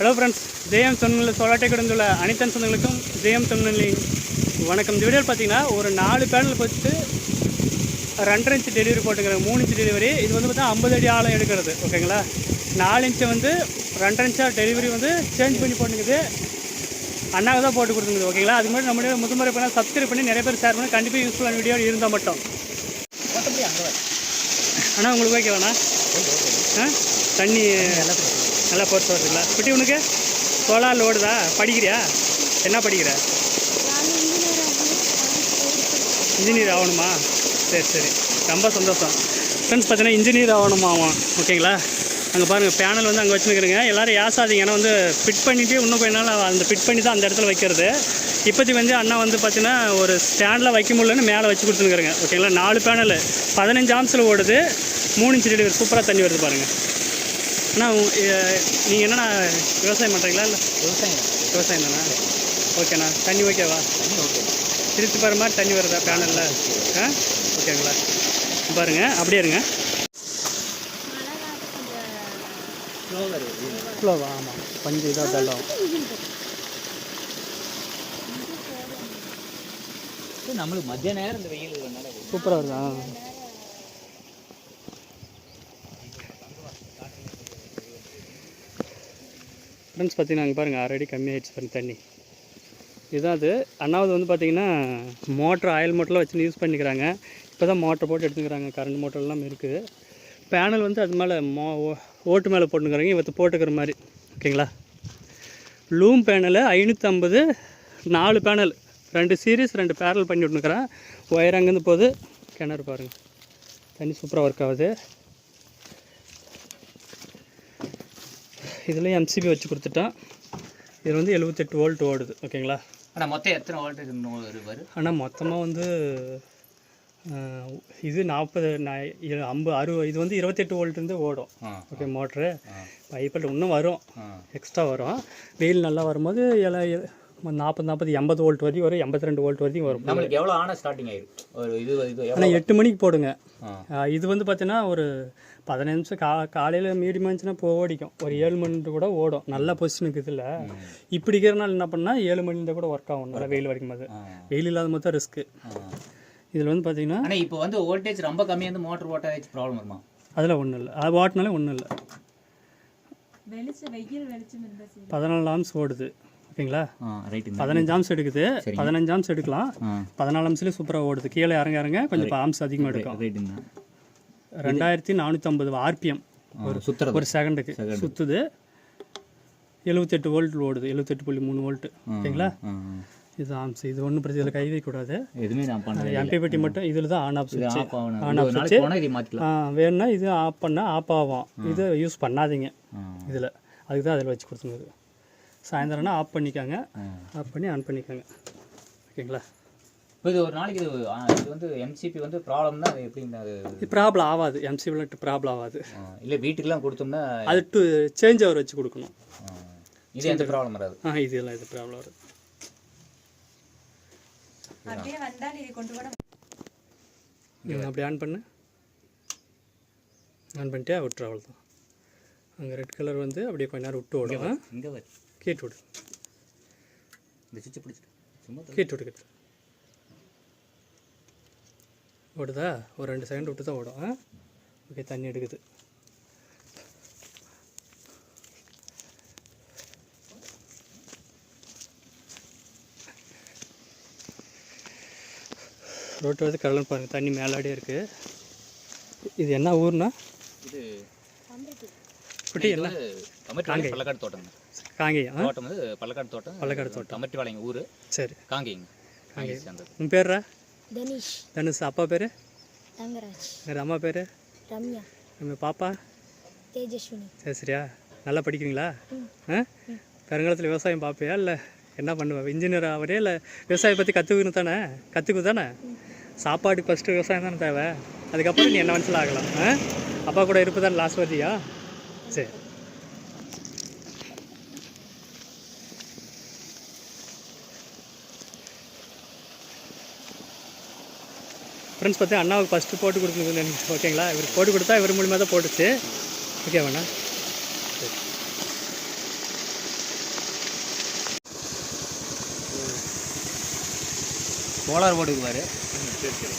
Hello friends ஜெயம் தொழில் சோலாட்டை கிடந்துள்ள அனைத்தன் சொந்தங்களுக்கும் ஜெயம் தொழில் வணக்கம். இந்த வீடியோவில் பார்த்தீங்கன்னா ஒரு நாலு பேனல் வச்சுட்டு ரெண்டரை இன்ச்சு டெலிவரி போட்டுக்கிறாங்க மூணு இன்ச்சு டெலிவரி இது வந்து பார்த்தா ஐம்பது அடி ஆழம் எடுக்கிறது. ஓகேங்களா நாலு இன்ச்சை வந்து ரெண்டரை இன்ச்சா டெலிவரி வந்து சேஞ்ச் பண்ணி போட்டுக்குது. அண்ணாவை தான் போட்டு கொடுத்துருக்குது. ஓகேங்களா அதுக்கு முன்னாடி நம்மளுடைய முதன்முறை பண்ணால் சப்ஸ்கிரைப் பண்ணி நிறைய பேர் ஷேர் பண்ணி கண்டிப்பாக யூஸ்ஃபுல்லான வீடியோ இருந்தால் மட்டும். அண்ணா உங்களுக்கு ஓகேவாண்ணா ஆ? தண்ணி நல்லா போட்டு வருதுங்களா குட்டி உனக்கு? சோலார் லோடுதா? படிக்கிறியா? என்ன படிக்கிற? இன்ஜினியர் ஆகணுமா? சரி சரி. ரொம்ப சந்தோஷம். ஃப்ரெண்ட்ஸ் பார்த்தீங்கன்னா இன்ஜினியர் ஆகணுமா ஆகும் ஓகேங்களா? அங்கே பாருங்கள் பேனல் வந்து அங்கே வச்சுருக்கிறேங்க. எல்லோரும் ஏசாதீங்க. ஏன்னா வந்து ஃபிட் பண்ணிவிட்டு இன்னும் கொஞ்ச நாள் அந்த ஃபிட் பண்ணி தான் அந்த இடத்துல வைக்கிறது. இப்போதைக்கு வந்து அண்ணா வந்து பார்த்தீங்கன்னா ஒரு ஸ்டாண்டில் வைக்க முடியலன்னு மேலே வச்சு கொடுத்துருக்குறேங்க ஓகேங்களா? நாலு பேனல் பதினஞ்சு ஆம்ஸில் ஓடுது. மூணு இன்ச்சு டெலிவரி சூப்பராக தண்ணி வருது பாருங்கள் அண்ணா நீங்கள் என்னண்ணா விவசாயம் பண்ணுறீங்களா இல்லை விவசாயம். விவசாயம் தானே? ஓகேண்ணா தண்ணி ஓகேவா? தண்ணி ஓகே. திருச்சி பாரு மாதிரி தண்ணி வருதா பேனலில்? ஆ ஓகேங்களா. பாருங்க அப்படியே இருங்க. ஃப்ளோவா ஆமாம் கொஞ்சம் இதாக தள்ளும் நம்மளுக்கு மத்திய நேரம் இந்த வெயில் சூப்பராக வருதா? ஃப்ரெண்ட்ஸ் பார்த்தீங்கன்னா அங்கே பாருங்கள் ஆல்ரெடி கம்மியாகிடுச்சு பாருங்க தண்ணி. இதுதான் அது. அண்ணாவது வந்து பார்த்திங்கன்னா மோட்ரு ஆயில் மோட்டர்லாம் வச்சு யூஸ் பண்ணிக்கிறாங்க. இப்போ தான் மோட்டர் போட்டு எடுத்துக்கிறாங்க. கரண்ட் மோட்டர் எல்லாம் இருக்குது பேனல் வந்து அது மேலே மோ ஓ- ஓட்டு மேலே போட்டுக்கிறாங்க இவத்து போட்டுக்கிற மாதிரி. ஓகேங்களா? லூம் பேனலு ஐநூற்றம்பது நாலு பேனல் ரெண்டு சீரீஸ் ரெண்டு பேரல் பண்ணி விட்டுருக்குறேன் ஒயர் அங்கேருந்து போகுது. கிணறு பாருங்கள் தண்ணி சூப்பராக ஒர்க் ஆகுது. இதுலேயும் எம்சிபி வச்சு கொடுத்துட்டான் இது வந்து எழுபத்தெட்டு வோல்ட் ஓடுது ஓகேங்களா ஆனால் மொத்தம் எத்தனை வோல்டேஜ் வரும் ஆனால் மொத்தமாக வந்து இது நாற்பது ஐம்பது அறுபது இது வந்து இருபத்தெட்டு வோல்ட்லேருந்து ஓடும் ஓகே மோட்ரு. பைப்பில் இன்னும் வரும் எக்ஸ்ட்ரா வரும். வெயில் நல்லா வரும்போது எல்லாம் நாற்பது நாற்பது எண்பது வோல்ட் வரைக்கும் வரும் எண்பத்தி ரெண்டு வோல்ட் வரைக்கும் வரும். நம்மளுக்கு எவ்வளோ ஆனால் ஸ்டார்டிங் ஆயிடும் ஒரு இது இது ஆனால் எட்டு மணிக்கு போடுங்க. இது வந்து பார்த்தீங்கன்னா ஒரு பதினஞ்சு நிமிஷம் கா காலையில் மீடியம் இருந்துச்சுன்னா இப்போ ஓடிக்கும். ஒரு ஏழு மணி கூட ஓடும். நல்ல பொசிஷனுக்கு இதில். இப்படி இருக்கிறனால என்ன பண்ணால் ஏழு மணிலேருந்து கூட ஒர்க் ஆகும். நல்லா வெயில் வரைக்கும் போது வெயில் இல்லாத போது தான் ரிஸ்க்கு இதில் வந்து பார்த்தீங்கன்னா ஆனால் இப்போ வந்து வோல்டேஜ் ரொம்ப கம்மியாக இருந்து மோட்டர் ஓட்ட ஏதாச்சும் ப்ராப்ளம் வருமா? அதில் ஒன்றும் இல்லை. அது வாட்டினாலே ஒன்றும் இல்லை. பதினாலு ஆம்ஸ் ஓடுது. ஓகேங்களா? ரைட்டுங்க பதினஞ்சு ஆம்ஸ் எடுக்குது. பதினஞ்சு ஆம்ஸ் எடுக்கலாம். பதினாலு ஆம்ஸ்லேயே சூப்பராக ஓடுது. கீழே இறங்க இறங்க கொஞ்சம் ஆம்ஸ் அதிகமாக எடுக்கும் ரெண்டாயிரத்தி நானூற்றம்பது ஆர்பிஎம். ஒரு சுத்துறது. ஒரு செகண்டுக்கு சுற்றுது எழுபத்தெட்டு வோல்ட் ஓடுது. எழுபத்தெட்டு புள்ளி மூணு வோல்ட்டு ஓகேங்களா? இது ஆம்ஸ். இது ஒன்றும் பிரச்சனை இல்லை. கை வைக்கக்கூடாது எதுவுமே நான் பண்ணல. எம்பிபட்டி மட்டும். இதில் தான் ஆன் ஆஃப் சுவிட்ச் ஆன் ஆஃப் மாற்றிக்கலாம் வேணும்னா இது ஆஃப் பண்ணால் ஆஃப் ஆகும். இது யூஸ் பண்ணாதீங்க. இதில். அதுக்கு தான் அதில் வச்சு கொடுத்துருந்தது. சாயந்தரம்னா ஆஃப் பண்ணிக்காங்க. ஆஃப் பண்ணி ஆன் பண்ணிக்கோங்க. ஓகேங்களா? இப்போ இது ஒரு நாளைக்கு இது இது வந்து எம்சிபி வந்து ப்ராப்ளம்னா அது எப்படிங்க? அது இது ப்ராப்ளம் ஆகாது. எம்சிபில் ப்ராப்ளம் ஆகாது. இல்லை வீட்டுக்கெல்லாம் கொடுத்தோம்னா அது டு சேஞ்ச் ஓவர் வச்சு கொடுக்கணும். இது எந்த ப்ராப்ளம் வராது? ஆ இதெல்லாம் இது ப்ராப்ளம் வருது. அப்படியே வந்தால் இதை கொண்டு கூட நீங்கள் அப்படி ஆன் பண்ணு. ஆன் பண்ணிட்டே விட்டுரு அவ்வளோதான் அங்கே ரெட் கலர் வந்து அப்படியே கொஞ்ச நேரம் விட்டு ஆ? இங்கே வரு கேட்டு விடு. இந்த சுவிட்ச் பிடிச்சிட்டு சும்மா கேட்டு விடு கேட்டு ஓடுதா? ஒரு ரெண்டு செகண்ட் விட்டு தான் ஓடும். ஆ? ஓகே தண்ணி எடுக்குது. ரோட்டு வந்து கடலன்னு பாருங்கள் தண்ணி மேலாடியே இருக்குது இது என்ன ஊர்னா? இது குட்டி எல்லாம் பள்ளக்காடு தோட்டம் காங்கேயம்? தோட்டம் வந்து பள்ளக்காடு தோட்டம். பள்ளக்காடு தோட்டம். கமட்டி வாழைங்க ஊர். சரி. காங்கேயங்க காங்கேய சேர்ந்தது உன் பேர்ரா? தனிஷ். தனுஷ். அப்பா பேர்? தங்கராஜ். வேறு அம்மா பேர்? ரம்யா. நம்ம பாப்பா? தேஜஸ்வினி. சரி சரியா? நல்லா படிக்கிறீங்களா? ஆ? வருங்காலத்தில் விவசாயம் பார்ப்பியா இல்லை என்ன பண்ணுவ? இன்ஜினியர் ஆவரே இல்லை விவசாயம் பற்றி கற்றுக்கணும் தானே? கற்றுக்கு தானே? சாப்பாடுக்கு ஃபஸ்ட்டு விவசாயம் தானே தேவை. அதுக்கப்புறம் நீ என்ன மனசில் ஆகலாம்? ஆ? அப்பா கூட இருப்பு தானே லாஸ்ட் வரியா சரி. ஃப்ரெண்ட்ஸ் பார்த்தா அண்ணாவுக்கு ஃபஸ்ட்டு போட்டு கொடுக்கணும்னு நினைக்கிறேன். ஓகேங்களா இவர் போட்டு கொடுத்தா இவர் மூலிமா தான் போட்டுச்சு. ஓகேவாண்ணா சோலார் போட்டுக்குவார் சரி சரி.